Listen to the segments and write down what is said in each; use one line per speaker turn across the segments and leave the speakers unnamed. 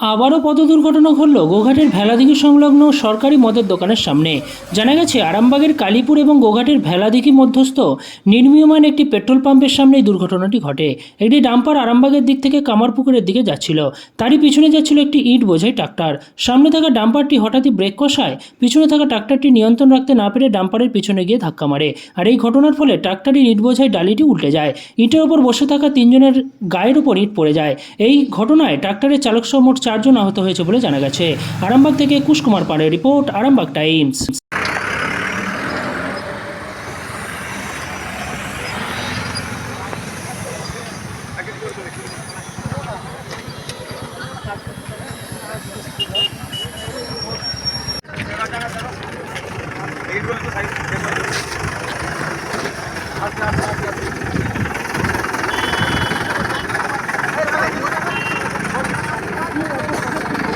আবারও পথ দুর্ঘটনা ঘটল গোঘাটের ভেলাদিঘি সংলগ্ন সরকারি মদের দোকানের সামনে। জানা গেছে, আরামবাগের কালীপুর এবং গোঘাটের ভেলাদিঘি মধ্যস্থ নির্মীয়মান একটি পেট্রোল পাম্পের সামনে এই দুর্ঘটনাটি ঘটে। একটি ডাম্পার আরামবাগের দিক থেকে কামারপুকুরের দিকে যাচ্ছিল। তারই পিছনে যাচ্ছিল একটি ইট বোঝাই ট্রাক্টর। সামনে থাকা ডাম্পারটি হঠাৎই ব্রেক কষায়। পিছনে থাকা ট্রাক্টরটি নিয়ন্ত্রণ রাখতে না পেরে ডাম্পারের পিছনে গিয়ে ধাক্কা মারে। আর এই ঘটনার ফলে ট্রাক্টরের ইট বোঝাই ডালিটি উল্টে যায়। ইটের ওপর বসে থাকা তিনজনের গায়ের উপর ইট পড়ে যায়। এই ঘটনায় ট্রাক্টরের চালক মোট চারজন আহত হয়েছে বলে জানা গেছে। আরামবাগ থেকে একুশ কুমার পাড়ের রিপোর্ট আরামবাগ টাইমস।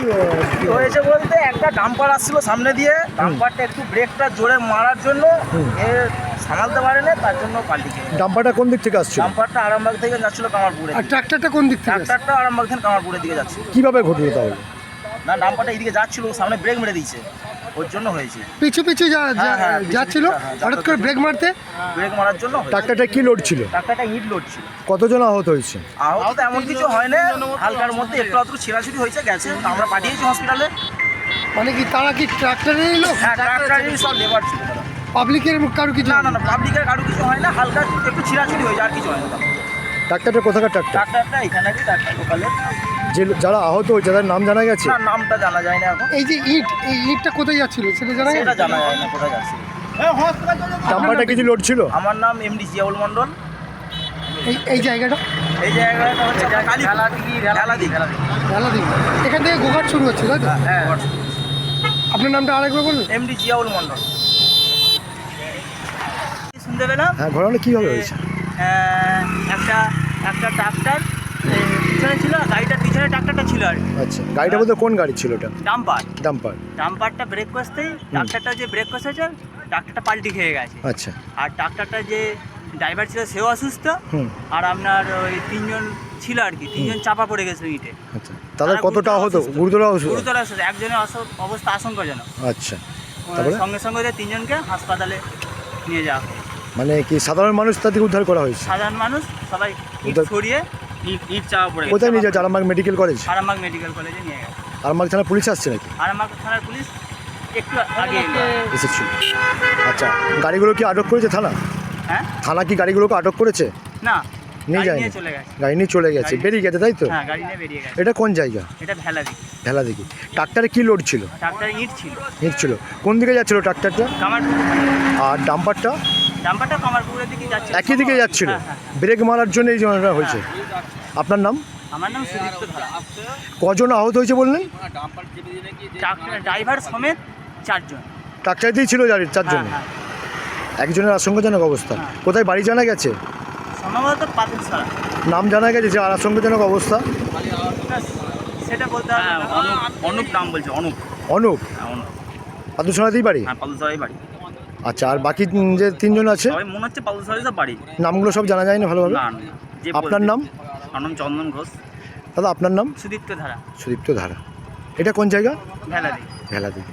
কি হয়েছে বলতে একটা ডাম্পার আসছিল সামনে দিয়ে। ডাম্পারটা একটু ব্রেকটা জোরে মারার জন্য এ সামালতে পারেনি তার জন্য পাল্টি খেয়ে
ডাম্পারটা কোন দিক থেকে আসছিল?
ডাম্পারটা আরামবাগ থেকে যাচ্ছিল কামারপুরে
আর ট্রাক্টরটা কোন দিক থেকে?
ট্রাক্টরটা আরামবাগ থেকে কামারপুরের দিকে যাচ্ছে
কীভাবে ঘটলো তাহলে?
না ডাম্পারটা এদিকে যাচ্ছিল ও সামনে ব্রেক মেরে দিয়েছে। ওর জন্য হয়েছে।
পিছু পিছু যা-
হ্যাঁ,
যা-
হ্যাঁ, পিছু
যাচ্ছিল?
পিছু, হ্যাঁ,
হঠাৎ করে ব্রেক মারতে?
ব্রেক মারার জন্য হয়েছে।
ট্রাক্টরটা কি লোড ছিল?
ট্রাক্টরটা ইট লোড ছিল।
কতজন আহত হয়েছে?
আহত এমন কিছু হয় না। হালকার মধ্যে একটু আধটু ছিঁড়াছিড়ি হয়েছে গেছে। আমরা পাঠিয়েছি হসপিটালে
মানে কি তারা কি ট্রাক্টরেরই লোক
হ্যাঁ ট্রাক্টরেরই সব লেবার ছিল। তারা।
পাবলিকের কারও কিছু?
না না না পাবলিকের কারও কিছু হয় না। হালকা একটু ছিঁড়াছিড়ি হয়েছে আর কিছু হয় না।
ট্রাক্টরটা কোথাকার ট্রাক্টর
ট্রাক্টরটা এখানে কি ট্রাক্টর লোকালে
যে যারা আহত হয়েছে তাদের নাম জানা গেছে?
না নামটা জানা যায় না এখন।
এই যে ইট এই ইটটা কোথায় যাচ্ছিল? সেটা জানা
সেটা জানা যায় না কোথায় যাচ্ছে।
ডাম্পারটা কিছু লোড ছিল?
আমার নাম এমডি জিয়াউল মন্ডল
এই এই জায়গাটা?
এই জায়গাটা হচ্ছে
ভালো দিন এখান থেকে গোঘাট শুরু হচ্ছে তাই তো?
হ্যাঁ
আপনার নামটা আরেকবার বলুন।
এমডি জিয়াউল মন্ডল শুনতে পেলাম
হ্যাঁ ঘটনা কীভাবে হয়েছে?
একটা একটা ট্রাক্টর পিছনে ছিল গাড়িটার পিছনে ট্রাক্টরটা ছিল আর কি।
আচ্ছা গাড়িটা বলতে কোন গাড়ি ছিল ওটা?
ডাম্পার
ডাম্পার
ডাম্পারটা ব্রেক কষতেই ট্রাক্টরটা যে ব্রেক কষেছে ট্রাক্টরটা পাল্টি খেয়ে গেছে।
আচ্ছা।
আর ট্রাক্টরটা যে ড্রাইভার ছিল সেও অসুস্থ।
হুম।
আর আপনার ওই তিনজন ছিল আর কি তিনজন চাপা পড়ে গেছিল ইটে।
আচ্ছা তাদের
তারা
কতটা আহত?
অসুস্থ।
গুরুতর আহত
গুরুতর অসুস্থ। একজনের অস- অবস্থা আশঙ্কাজনক।
আচ্ছা তারপরে?
সঙ্গে সঙ্গে ওদের তিনজনকে হাসপাতালে নিয়ে যাওয়া হয়।
মানে কি সাধারণ মানুষ তাদেরকে উদ্ধার করা হয়েছে?
সাধারণ মানুষ সবাই ইট ছড়িয়ে ইট ইট চাপা পড়ে
কোথায় নিয়ে যাচ্ছে? Arambagh medical college?
Arambagh medical কলেজে নিয়ে গেছে।
আরামবাগ থানা পুলিশ আসছে নাকি?
আরামবাগ থানার পুলিশ একটু আগে
এসেছিল। আচ্ছা গাড়িগুলো কি আটক করেছে থানা?
হ্যাঁ?
থানা কি গাড়িগুলোকে আটক করেছে?
না
নিয়ে যায়নি। গাড়ি নিয়ে চলে গেছে। বেরিয়ে গেছে তাই তো?
হ্যাঁ
এটা কোন জায়গা?
এটা ভেলা দিকে
দেখি ট্রাক্টরে কি লোড ছিল?
ট্রাক্টরে ইট ছিল।
নিচ্ছিল কোন দিকে যাচ্ছিল ট্রাক্টরটা? আর ডাম্পারটা?
ডাম্পারটা কামারপুকুরের দিকে যাচ্ছে।
একই দিকে যাচ্ছিল।
হ্যাঁ, হ্যাঁ।
ব্রেক মারার জন্য এই ঘটনাটা হয়েছে। আপনার নাম?
আমার নাম সুদীপ্ত ধারা।
কজন আহত হয়েছে বললেন?
ট্রাক্টর ড্রাইভার সমেত চারজন।
ট্রাক্টর দিয়ে ছিল গাড়ির চারজন।
হ্যাঁ। হ্যাঁ
একজনের আশঙ্কাজনক অবস্থা।
হ্যাঁ।
কোথায় বাড়ি জানা গেছে?
সম্ভবত
নাম জানা গেছে যে আর আশঙ্কাজনক অবস্থা?
সেটা বলতে অনুপ নাম বলছে অনুপ।
অনুপ?
হ্যাঁ অনুপ।
পাদুসোনাতেই বাড়ি?
হ্যাঁ পালুসরাই বাড়ি।
আচ্ছা আর বাকি যে তিনজন আছে?
সবাই মনে হচ্ছে বাড়ি।
নামগুলো সব জানা যায় না ভালোভাবে?
না না যে
আপনার নাম?
আমার নাম চন্দন ঘোষ।
দাদা আপনার নাম?
সুদীপ্ত ধারা।
সুদীপ্ত ধারা। এটা কোন জায়গা?
ভেলাদি। দিকে
ভেলা দিকে